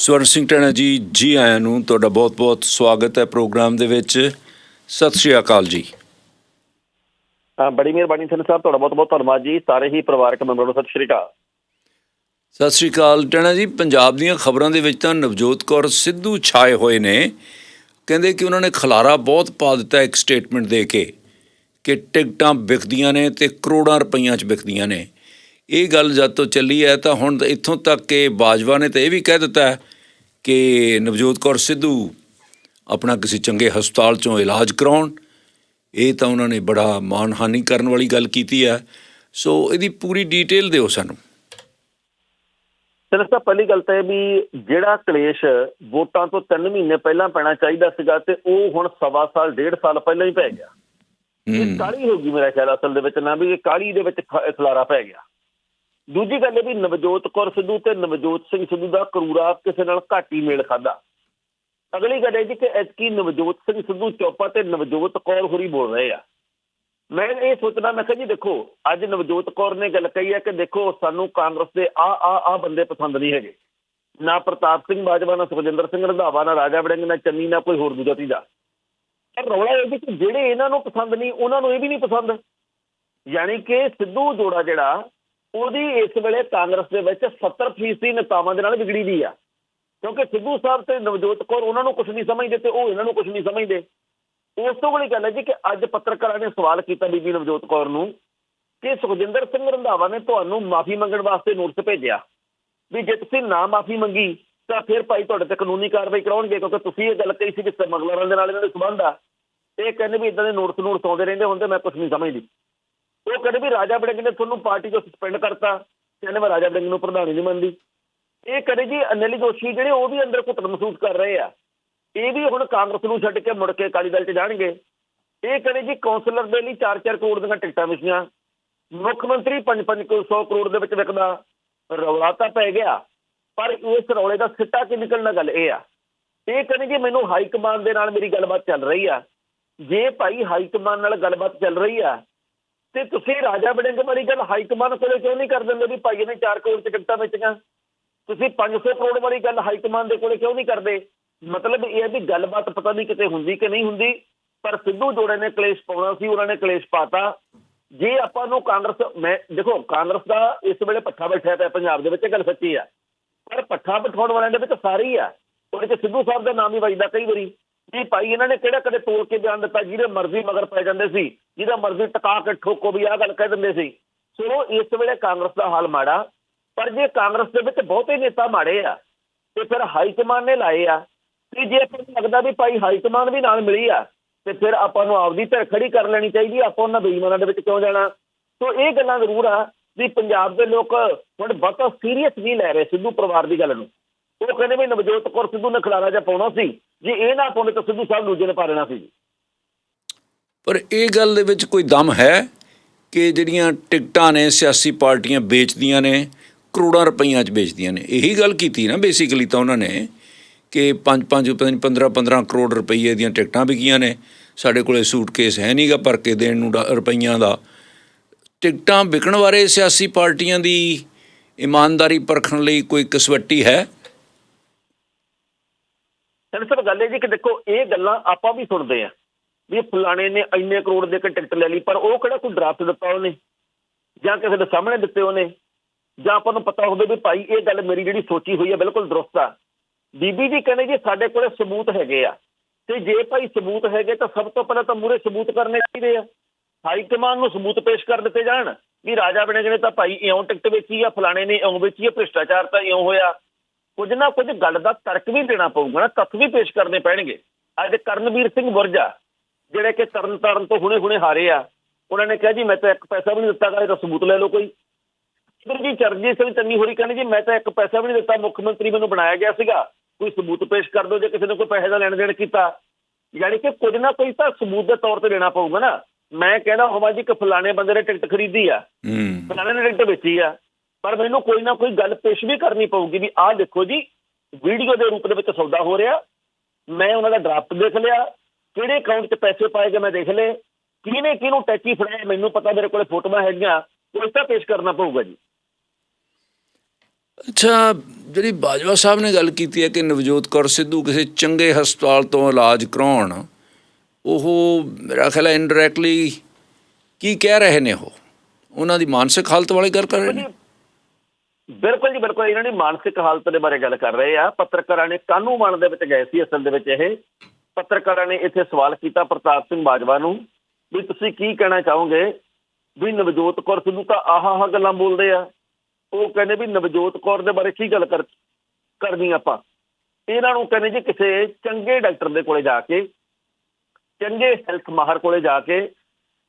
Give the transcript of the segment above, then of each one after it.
ਸਵਰਨ ਸਿੰਘ ਟਣਾ ਜੀ ਜੀ ਆਇਆਂ ਨੂੰ ਤੁਹਾਡਾ ਬਹੁਤ-ਬਹੁਤ ਸਵਾਗਤ ਹੈ ਪ੍ਰੋਗਰਾਮ ਦੇ ਵਿੱਚ। ਸਤਿ ਸ਼੍ਰੀ ਅਕਾਲ ਜੀ। ਹਾਂ ਬੜੀ ਮਿਹਰਬਾਨੀ ਸਿੰਘ ਸਾਹਿਬ ਤੁਹਾਡਾ ਬਹੁਤ ਬਹੁਤ ਧੰਨਵਾਦ ਜੀ। ਸਾਰੇ ਹੀ ਪਰਿਵਾਰਕ ਮੈਂਬਰਾਂ ਨੂੰ ਸਤਿ ਸ਼੍ਰੀ ਅਕਾਲ। ਸਤਿ ਸ਼੍ਰੀ ਅਕਾਲ ਟਣਾ ਜੀ। ਪੰਜਾਬ ਦੀਆਂ ਖਬਰਾਂ ਦੇ ਵਿੱਚ ਤਾਂ ਨਵਜੋਤ ਕੌਰ ਸਿੱਧੂ ਛਾਏ ਹੋਏ ਨੇ। ਕਹਿੰਦੇ ਕਿ ਉਹਨਾਂ ਨੇ ਖਲਾਰਾ ਬਹੁਤ ਪਾ ਦਿੱਤਾ ਇੱਕ ਸਟੇਟਮੈਂਟ ਦੇ ਕੇ ਕਿ ਟਿਕਟਾਂ ਵਿਕਦੀਆਂ ਨੇ ਤੇ ਕਰੋੜਾਂ ਰੁਪਈਆਂ 'ਚ ਵਿਕਦੀਆਂ ਨੇ। ਇਹ ਗੱਲ ਜਦ ਤੋਂ ਚੱਲੀ ਹੈ ਤਾਂ ਹੁਣ ਇੱਥੋਂ ਤੱਕ ਕਿ ਬਾਜਵਾ ਨੇ ਤਾਂ ਇਹ ਵੀ ਕਹਿ ਦਿੱਤਾ ਕਿ ਨਵਜੋਤ ਕੌਰ ਸਿੱਧੂ ਆਪਣਾ ਕਿਸੇ ਚੰਗੇ ਹਸਪਤਾਲ 'ਚੋਂ ਇਲਾਜ ਕਰਾਉਣ ਇਹ ਤਾਂ ਉਹਨਾਂ ਨੇ ਬੜਾ ਮਾਨਹਾਨੀ ਕਰਨ ਵਾਲੀ ਗੱਲ ਕੀਤੀ ਹੈ। ਸੋ ਇਹਦੀ ਪੂਰੀ ਡਿਟੇਲ ਦਿਓ ਸਾਨੂੰ। ਸਿੰਘ ਸਾਹਿਬ ਪਹਿਲੀ ਗੱਲ ਤਾਂ ਇਹ ਵੀ ਜਿਹੜਾ ਕਲੇਸ਼ ਵੋਟਾਂ ਤੋਂ 3 ਮਹੀਨੇ ਪਹਿਲਾਂ ਪੈਣਾ ਚਾਹੀਦਾ ਸੀਗਾ ਤੇ ਉਹ ਹੁਣ ਸਵਾ ਸਾਲ ਡੇਢ ਸਾਲ ਪਹਿਲਾਂ ਹੀ ਪੈ ਗਿਆ। ਇਹ ਕਾਲੀ ਹੋ ਗਈ ਮੇਰਾ ਖਿਆਲ ਅਸਲ ਦੇ ਵਿੱਚ ਨਾ ਵੀ ਇਹ ਕਾਲੀ ਦੇ ਵਿੱਚ ਖਲਾਰਾ ਪੈ ਗਿਆ। ਦੂਜੀ ਗੱਲ ਇਹ ਵੀ ਨਵਜੋਤ ਕੌਰ ਸਿੱਧੂ ਤੇ ਨਵਜੋਤ ਸਿੰਘ ਸਿੱਧੂ ਦਾ ਕਰੂਰਾ ਕਿਸੇ ਨਾਲ ਘੱਟ ਹੀ ਮੇਲ ਖਾਦਾ। ਅਗਲੀ ਗੱਲ ਇਹ ਜੀ ਕਿ ਐਤਕੀ ਨਵਜੋਤ ਸਿੰਘ ਸਿੱਧੂ ਚੋਪਾ ਤੇ ਨਵਜੋਤ ਕੌਰ ਹੋਰੀ ਬੋਲ ਰਹੇ ਆ। ਮੈਂ ਇਹ ਸੋਚਦਾ, ਮੈਂ ਕਿਹਾ ਜੀ ਦੇਖੋ, ਅੱਜ ਨਵਜੋਤ ਕੌਰ ਨੇ ਗੱਲ ਕਹੀ ਹੈ ਕਿ ਦੇਖੋ, ਸਾਨੂੰ ਕਾਂਗਰਸ ਦੇ ਆ ਆ ਆ ਬੰਦੇ ਪਸੰਦ ਨਹੀਂ ਹੈਗੇ। ਨਾ ਪ੍ਰਤਾਪ ਸਿੰਘ ਬਾਜਵਾ, ਨਾ ਸੁਖਜਿੰਦਰ ਸਿੰਘ ਰੰਧਾਵਾ, ਨਾ ਰਾਜਾ ਵੜਿੰਗ, ਨਾ ਚੰਨੀ, ਨਾ ਕੋਈ ਹੋਰ ਦੂਜਾ ਤੀਜਾ। ਪਰ ਰੌਲਾ ਇਹ ਵੀ ਕਿ ਜਿਹੜੇ ਇਹਨਾਂ ਨੂੰ ਪਸੰਦ ਨਹੀਂ, ਉਹਨਾਂ ਨੂੰ ਇਹ ਵੀ ਨਹੀਂ ਪਸੰਦ। ਯਾਨੀ ਕਿ ਸਿੱਧੂ ਜੋੜਾ ਜਿਹੜਾ ਉਹਦੀ ਇਸ ਵੇਲੇ ਕਾਂਗਰਸ ਦੇ ਵਿੱਚ 70% ਨੇਤਾਵਾਂ ਦੇ ਨਾਲ ਵਿਗੜੀ ਦੀ ਆ। ਕਿਉਂਕਿ ਸਿੱਧੂ ਸਾਹਿਬ ਤੇ ਨਵਜੋਤ ਕੌਰ ਉਹਨਾਂ ਨੂੰ ਕੁਝ ਨਹੀਂ ਸਮਝਦੇ ਤੇ ਉਹ ਇਹਨਾਂ ਨੂੰ ਕੁਝ ਨਹੀਂ ਸਮਝਦੇ। ਉਸ ਤੋਂ ਬੜੀ ਗੱਲ ਹੈ ਜੀ ਕਿ ਅੱਜ ਪੱਤਰਕਾਰਾਂ ਨੇ ਸਵਾਲ ਕੀਤਾ ਬੀਬੀ ਨਵਜੋਤ ਕੌਰ ਨੂੰ ਕਿ ਸੁਖਜਿੰਦਰ ਸਿੰਘ ਰੰਧਾਵਾ ਨੇ ਤੁਹਾਨੂੰ ਮਾਫੀ ਮੰਗਣ ਵਾਸਤੇ ਨੋਟਿਸ ਭੇਜਿਆ। ਵੀ ਜੇ ਤੁਸੀਂ ਨਾ ਮਾਫੀ ਮੰਗੀ, ਤਾਂ ਫਿਰ ਭਾਈ ਤੁਹਾਡੇ ਤੇ ਕਾਨੂੰਨੀ ਕਾਰਵਾਈ ਕਰਾਉਣਗੇ, ਕਿਉਂਕਿ ਤੁਸੀਂ ਇਹ ਗੱਲ ਕਹੀ ਸੀ ਕਿ ਸਮਗਲਰਾਂ ਦੇ ਨਾਲ ਇਹਨਾਂ ਦੇ ਸੰਬੰਧ ਆ। ਤੇ ਇਹ ਕਹਿੰਦੇ ਵੀ ਇਦਾਂ ਦੇ ਨੋਟਿਸ ਨੋਟਿਸ ਆਉਂਦੇ ਰਹਿੰਦੇ ਹੁੰਦੇ, ਮੈਂ ਕੁਝ ਨਹੀਂ ਸਮਝਦੀ। ਉਹ ਕਹਿੰਦੇ ਵੀ ਰਾਜਾ ਬੜਿੰਗ ਨੇ ਤੁਹਾਨੂੰ ਪਾਰਟੀ ਤੋਂ ਸਸਪੈਂਡ ਕਰਤਾ। ਕਹਿੰਦੇ ਮੈਂ ਰਾਜਾ ਬੜਿੰਗ ਨੂੰ ਪ੍ਰਧਾਨੀ ਨਹੀਂ ਮੰਨਦੀ। ਇਹ ਕਰੇ ਜੀ ਅਨਿਲ ਜੋਸ਼ੀ ਜਿਹੜੇ ਉਹ ਵੀ ਅੰਦਰ ਘੁੱਟਣ ਮਹਿਸੂਸ ਕਰ ਰਹੇ ਆ। ਇਹ ਵੀ ਹੁਣ ਕਾਂਗਰਸ ਨੂੰ ਛੱਡ ਕੇ ਮੁੜ ਕੇ ਅਕਾਲੀ ਦਲ 'ਚ ਜਾਣਗੇ। ਇਹ ਕਹਿੰਦੇ ਜੀ ਕੌਂਸਲਰ ਦੇ ਲਈ 4-4 ਕਰੋੜ ਦੀਆਂ ਟਿਕਟਾਂ ਵਿਛੀਆਂ ਮੁੱਖ ਮੰਤਰੀ 5-5 100 ਕਰੋੜ ਦੇ ਵਿੱਚ ਵਿਕਦਾ ਰੌਲਾ ਤਾਂ ਪੈ ਗਿਆ। ਪਰ ਇਸ ਰੌਲੇ ਦਾ ਸਿੱਟਾ ਕੀ ਨਿਕਲਣਾ ਗੱਲ ਇਹ ਆ। ਇਹ ਕਹਿੰਦੇ ਜੀ ਮੈਨੂੰ ਹਾਈ ਕਮਾਂਡ ਦੇ ਨਾਲ ਮੇਰੀ ਗੱਲਬਾਤ ਚੱਲ ਰਹੀ ਆ। ਜੇ ਭਾਈ ਹਾਈ ਕਮਾਂਡ ਨਾਲ ਗੱਲਬਾਤ ਚੱਲ ਰਹੀ ਆ ਤੇ ਤੁਸੀਂ ਰਾਜਾ ਵੜਿੰਗ ਵਾਲੀ ਗੱਲ ਹਾਈ ਕਮਾਂਡ ਕੋਲੇ ਕਿਉਂ ਨਹੀਂ ਕਰ ਦਿੰਦੇ ਵੀ ਭਾਈ ਇਹਨੇ 4 ਕਰੋੜ ਟਿਕਟਾਂ ਵੇਚੀਆਂ? ਤੁਸੀਂ 500 ਕਰੋੜ ਵਾਲੀ ਗੱਲ ਹਾਈ ਕਮਾਂਡ ਦੇ ਕੋਲੇ ਕਿਉਂ ਨਹੀਂ ਕਰਦੇ? ਮਤਲਬ ਇਹ ਹੈ ਵੀ ਗੱਲਬਾਤ ਪਤਾ ਨਹੀਂ ਕਿਤੇ ਹੁੰਦੀ ਕਿ ਨਹੀਂ ਹੁੰਦੀ, ਪਰ ਸਿੱਧੂ ਜੋੜੇ ਨੇ ਕਲੇਸ਼ ਪਾਉਣਾ ਸੀ, ਉਹਨਾਂ ਨੇ ਕਲੇਸ਼ ਪਾਤਾ। ਜੇ ਆਪਾਂ ਨੂੰ ਕਾਂਗਰਸ, ਮੈਂ, ਦੇਖੋ, ਕਾਂਗਰਸ ਦਾ ਇਸ ਵੇਲੇ ਪੱਠਾ ਬੈਠਿਆ ਪਿਆ ਪੰਜਾਬ ਦੇ ਵਿੱਚ ਗੱਲ ਸੱਚੀ ਆ। ਪਰ ਪੱਠਾ ਬਿਠਾਉਣ ਵਾਲਿਆਂ ਦੇ ਵਿੱਚ ਸਾਰੇ ਹੀ ਆ। ਉਹਦੇ ਚ ਸਿੱਧੂ ਸਾਹਿਬ ਦਾ ਨਾਮ ਹੀ ਵੱਜਦਾ ਕਈ ਵਾਰੀ। ਜੀ ਭਾਈ ਇਹਨਾਂ ਨੇ ਕਿਹੜਾ ਕਦੇ ਤੋੜ ਕੇ ਬਿਆਨ ਦਿੱਤਾ? ਜਿਹਦੇ ਮਰਜ਼ੀ ਮਗਰ ਪੈ ਜਾਂਦੇ ਸੀ, ਜਿਹਦਾ ਮਰਜ਼ੀ ਟਕਾ ਕੇ ਠੋਕੋ ਵੀ ਆਹ ਗੱਲ ਕਹਿ ਦਿੰਦੇ ਸੀ। ਸੋ ਇਸ ਵੇਲੇ ਕਾਂਗਰਸ ਦਾ ਹਾਲ ਮਾੜਾ, ਪਰ ਜੇ ਕਾਂਗਰਸ ਦੇ ਵਿੱਚ ਬਹੁਤੇ ਨੇਤਾ ਮਾੜੇ ਆ, ਤੇ ਫਿਰ ਹਾਈ ਕਮਾਨ ਨੇ ਲਾਏ ਆ, ਤੇ ਜੇ ਆਪਾਂ ਨੂੰ ਲੱਗਦਾ ਵੀ ਭਾਈ ਹਾਈ ਕਮਾਨ ਵੀ ਨਾਲ ਮਿਲੀ ਆ, ਤੇ ਫਿਰ ਆਪਾਂ ਨੂੰ ਆਪਦੀ ਧਿਰ ਖੜੀ ਕਰ ਲੈਣੀ ਚਾਹੀਦੀ ਆਪਾਂ ਉਹਨਾਂ ਬੇਈਮਾਨਾਂ ਦੇ ਵਿੱਚ ਕਿਉਂ ਜਾਣਾ? ਸੋ ਇਹ ਗੱਲਾਂ ਜ਼ਰੂਰ ਆ ਵੀ ਪੰਜਾਬ ਦੇ ਲੋਕ ਹੁਣ ਬਹੁਤਾ ਸੀਰੀਅਸ ਨਹੀਂ ਲੈ ਰਹੇ ਸਿੱਧੂ ਪਰਿਵਾਰ ਦੀ ਗੱਲ ਨੂੰ। ਉਹ ਕਹਿੰਦੇ ਵੀ ਨਵਜੋਤ ਕੌਰ ਸਿੱਧੂ ਨੇ ਖਿਲਾਰਾ ਜਿਹਾ ਪਾਉਣਾ ਸੀ ਜੇ ਇਹ ਨਾ ਪਾਉਂਦੇ ਤਾਂ ਸਿੱਧੂ ਸਾਹਿਬ ਦੂਜੇ ਨੇ ਪਾ ਲੈਣਾ ਸੀ। ਜੀ ਪਰ ਇਹ ਗੱਲ ਦੇ ਵਿੱਚ ਕੋਈ ਦਮ ਹੈ ਕਿ ਜਿਹੜੀਆਂ ਟਿਕਟਾਂ ਨੇ, ਸਿਆਸੀ ਪਾਰਟੀਆਂ ਵੇਚਦੀਆਂ ਨੇ, ਕਰੋੜਾਂ ਰੁਪਈਆਂ 'ਚ ਵੇਚਦੀਆਂ ਨੇ? ਇਹੀ ਗੱਲ ਕੀਤੀ ਨਾ ਬੇਸਿਕਲੀ ਤਾਂ ਉਹਨਾਂ ਨੇ ਕਿ 5-5 15-15 ਕਰੋੜ ਰੁਪਈਏ ਦੀਆਂ ਟਿਕਟਾਂ ਵਿਕੀਆਂ ਨੇ। ਸਾਡੇ ਕੋਲੇ ਸੂਟਕੇਸ ਹੈ ਨਹੀਂਗਾ ਭਰ ਕੇ ਦੇਣ ਨੂੰ ਡਾ- ਰੁਪਈਆਂ ਦਾ। ਟਿਕਟਾਂ ਵਿਕਣ ਬਾਰੇ ਸਿਆਸੀ ਪਾਰਟੀਆਂ ਦੀ ਇਮਾਨਦਾਰੀ ਪਰਖਣ ਲਈ ਕੋਈ ਕਸਵੱਟੀ ਹੈ? ਸਰ ਸਰ ਗੱਲ ਇਹ ਜੀ ਕਿ ਦੇਖੋ, ਇਹ ਗੱਲਾਂ ਆਪਾਂ ਵੀ ਸੁਣਦੇ ਆ ਵੀ ਫਲਾਣੇ ਨੇ ਇੰਨੇ ਕਰੋੜ ਦੇ ਕੇ ਟਿਕਟ ਲੈ ਲਈ, ਪਰ ਉਹ ਕਿਹੜਾ ਕੋਈ ਡਰਾਫਟ ਦਿੱਤਾ ਉਹਨੇ? ਜਾਂ ਕਿਸੇ ਦੇ ਸਾਹਮਣੇ ਦਿੱਤੇ ਉਹਨੇ? ਜਾਂ ਆਪਾਂ ਨੂੰ ਪਤਾ ਹੋਵੇ ਵੀ ਭਾਈ ਇਹ ਗੱਲ ਮੇਰੀ ਜਿਹੜੀ ਸੋਚੀ ਹੋਈ ਹੈ ਬਿਲਕੁਲ ਦਰੁਸਤ ਆ। ਬੀਬੀ ਜੀ ਕਹਿੰਦੇ ਜੀ ਸਾਡੇ ਕੋਲੇ ਸਬੂਤ ਹੈਗੇ ਆ। ਤੇ ਜੇ ਭਾਈ ਸਬੂਤ ਹੈਗੇ ਤਾਂ ਸਭ ਤੋਂ ਪਹਿਲਾਂ ਤਾਂ ਮੂਰੇ ਸਬੂਤ ਕਰਨੇ ਚਾਹੀਦੇ ਆ। ਹਾਈ ਕਮਾਂਡ ਨੂੰ ਸਬੂਤ ਪੇਸ਼ ਕਰ ਦਿੱਤੇ ਜਾਣ। ਵੀ ਰਾਜਾ ਬਣੇਗੇ ਨੇ ਤਾਂ ਭਾਈ ਇਉਂ ਟਿਕਟ ਵੇਚੀ ਆ, ਫਲਾਣੇ ਨੇ ਇਉਂ ਵੇਚੀ ਆ, ਭ੍ਰਿਸ਼ਟਾਚਾਰ ਤਾਂ ਇਉਂ ਹੋਇਆ। ਕੁਝ ਨਾ ਕੁਝ ਗੱਲ ਦਾ ਤਰਕ ਵੀ ਦੇਣਾ ਪਊਗਾ ਨਾ ਤੱਥ ਵੀ ਪੇਸ਼ ਕਰਨੇ ਪੈਣਗੇ। ਅੱਜ ਕਰਨਵੀਰ ਸਿੰਘ ਵਰਜਾ ਜਿਹੜੇ ਕਿ ਤਰਨ ਤਾਰਨ ਤੋਂ ਹੁਣੇ-ਹੁਣੇ ਹਾਰੇ ਆ ਉਹਨਾਂ ਨੇ ਕਿਹਾ ਜੀ ਮੈਂ ਤਾਂ ਇੱਕ ਪੈਸਾ ਵੀ ਨਹੀਂ ਦਿੱਤਾ ਗਾ ਇਹਦਾ ਸਬੂਤ ਲੈ ਲਓ ਕੋਈ। ਇਧਰ ਜੀ ਚਰਨਜੀਤ ਸਿੰਘ ਚੰਨੀ ਹੋਰੀ ਕਹਿੰਦੇ ਜੀ ਮੈਂ ਤਾਂ ਇੱਕ ਪੈਸਾ ਵੀ ਨਹੀਂ ਦਿੱਤਾ ਮੁੱਖ ਮੰਤਰੀ ਮੈਨੂੰ ਬਣਾਇਆ ਗਿਆ ਸੀਗਾ। ਕੋਈ ਸਬੂਤ ਪੇਸ਼ ਕਰ ਦਿਓ ਜੇ ਕਿਸੇ ਨੇ ਕੋਈ ਪੈਸੇ ਦਾ ਲੈਣ ਦੇਣ ਕੀਤਾ। ਯਾਨੀ ਕਿ ਕੁਝ ਨਾ ਕੋਈ ਤਾਂ ਸਬੂਤ ਦੇ ਤੌਰ ਤੇ ਦੇਣਾ ਪਊਗਾ ਨਾ। ਮੈਂ ਕਹਿੰਦਾ ਹੋਵਾਂ ਜੀ ਕਿ ਫਲਾਣੇ ਬੰਦੇ ਨੇ ਟਿਕਟ ਖਰੀਦੀ ਆ। ਫਲਾਣੇ ਨੇ ਟਿਕਟ ਵੇਚੀ ਆ। ਪਰ ਮੈਨੂੰ ਕੋਈ ਨਾ ਕੋਈ ਗੱਲ ਪੇਸ਼ ਵੀ ਕਰਨੀ ਪਊਗੀ ਵੀ ਆਹ ਦੇਖੋ ਜੀ ਵੀਡੀਓ ਦੇ ਰੂਪ ਦੇ ਵਿੱਚ ਸੌਦਾ ਹੋ ਰਿਹਾ ਮੈਂ ਉਹਨਾਂ ਦਾ ਡਰਾਫਟ ਦੇਖ ਲਿਆ ਕਿਹੜੇ ਅਕਾਊਂਟ 'ਚ ਪੈਸੇ ਪਾਏ ਗਏ ਮੈਂ ਦੇਖ ਲਏ ਕਿਹਨੇ ਕਿਹਨੂੰ ਟੈਚੀ ਫੜਾਇਆ ਮੈਨੂੰ ਪਤਾ ਮੇਰੇ ਕੋਲੇ ਫੋਟੋਆਂ ਹੈਗੀਆਂ ਇਸ ਤਾਂ ਪੇਸ਼ ਕਰਨਾ ਪਊਗਾ ਜੀ। ਅੱਛਾ ਜਿਹੜੀ ਬਾਜਵਾ ਸਾਹਿਬ ਨੇ ਗੱਲ ਕੀਤੀ ਹੈ ਕਿ ਨਵਜੋਤ ਕੌਰ ਸਿੱਧੂ ਕਿਸੇ ਚੰਗੇ ਹਸਪਤਾਲ ਤੋਂ ਇਲਾਜ ਕਰਾਉਣ ਉਹ ਮੇਰਾ ਖਿਆਲ ਹੈ ਇਨਡਾਇਰੈਕਟਲੀ ਕੀ ਕਹਿ ਰਹੇ ਨੇ ਉਹ? ਉਹਨਾਂ ਦੀ ਮਾਨਸਿਕ ਹਾਲਤ ਵਾਲੀ ਗੱਲ ਕਰ ਰਹੇ ਨੇ? ਬਿਲਕੁਲ ਜੀ, ਬਿਲਕੁਲ। ਇਹਨਾਂ ਦੀ ਮਾਨਸਿਕ ਹਾਲਤ ਦੇ ਬਾਰੇ ਗੱਲ ਕਰ ਰਹੇ ਆ। ਪੱਤਰਕਾਰਾਂ ਨੇ ਕਾਨੂੰ ਕਾਨੂੰਨ ਦੇ ਵਿੱਚ ਗਏ ਸੀ, ਅਸਲ ਦੇ ਵਿੱਚ ਇਹ। ਪੱਤਰਕਾਰਾਂ ਨੇ ਇੱਥੇ ਸਵਾਲ ਕੀਤਾ ਪ੍ਰਤਾਪ ਸਿੰਘ ਬਾਜਵਾ ਨੂੰ ਵੀ ਤੁਸੀਂ ਕੀ ਕਹਿਣਾ ਚਾਹੋਗੇ? ਵੀ ਨਵਜੋਤ ਕੌਰ ਸਿੱਧੂ ਤਾਂ ਆਹ ਆਹ ਗੱਲਾਂ ਬੋਲਦੇ ਆ। ਉਹ ਕਹਿੰਦੇ ਵੀ ਨਵਜੋਤ ਕੌਰ ਦੇ ਬਾਰੇ ਕੀ ਗੱਲ ਕਰ, ਕਰਨੀ ਆਪਾਂ? ਇਹਨਾਂ ਨੂੰ ਕਹਿੰਦੇ ਜੀ ਕਿਸੇ ਚੰਗੇ ਡਾਕਟਰ ਦੇ ਕੋਲੇ ਜਾ ਕੇ, ਚੰਗੇ ਹੈਲਥ ਮਾਹਰ ਕੋਲੇ ਜਾ ਕੇ,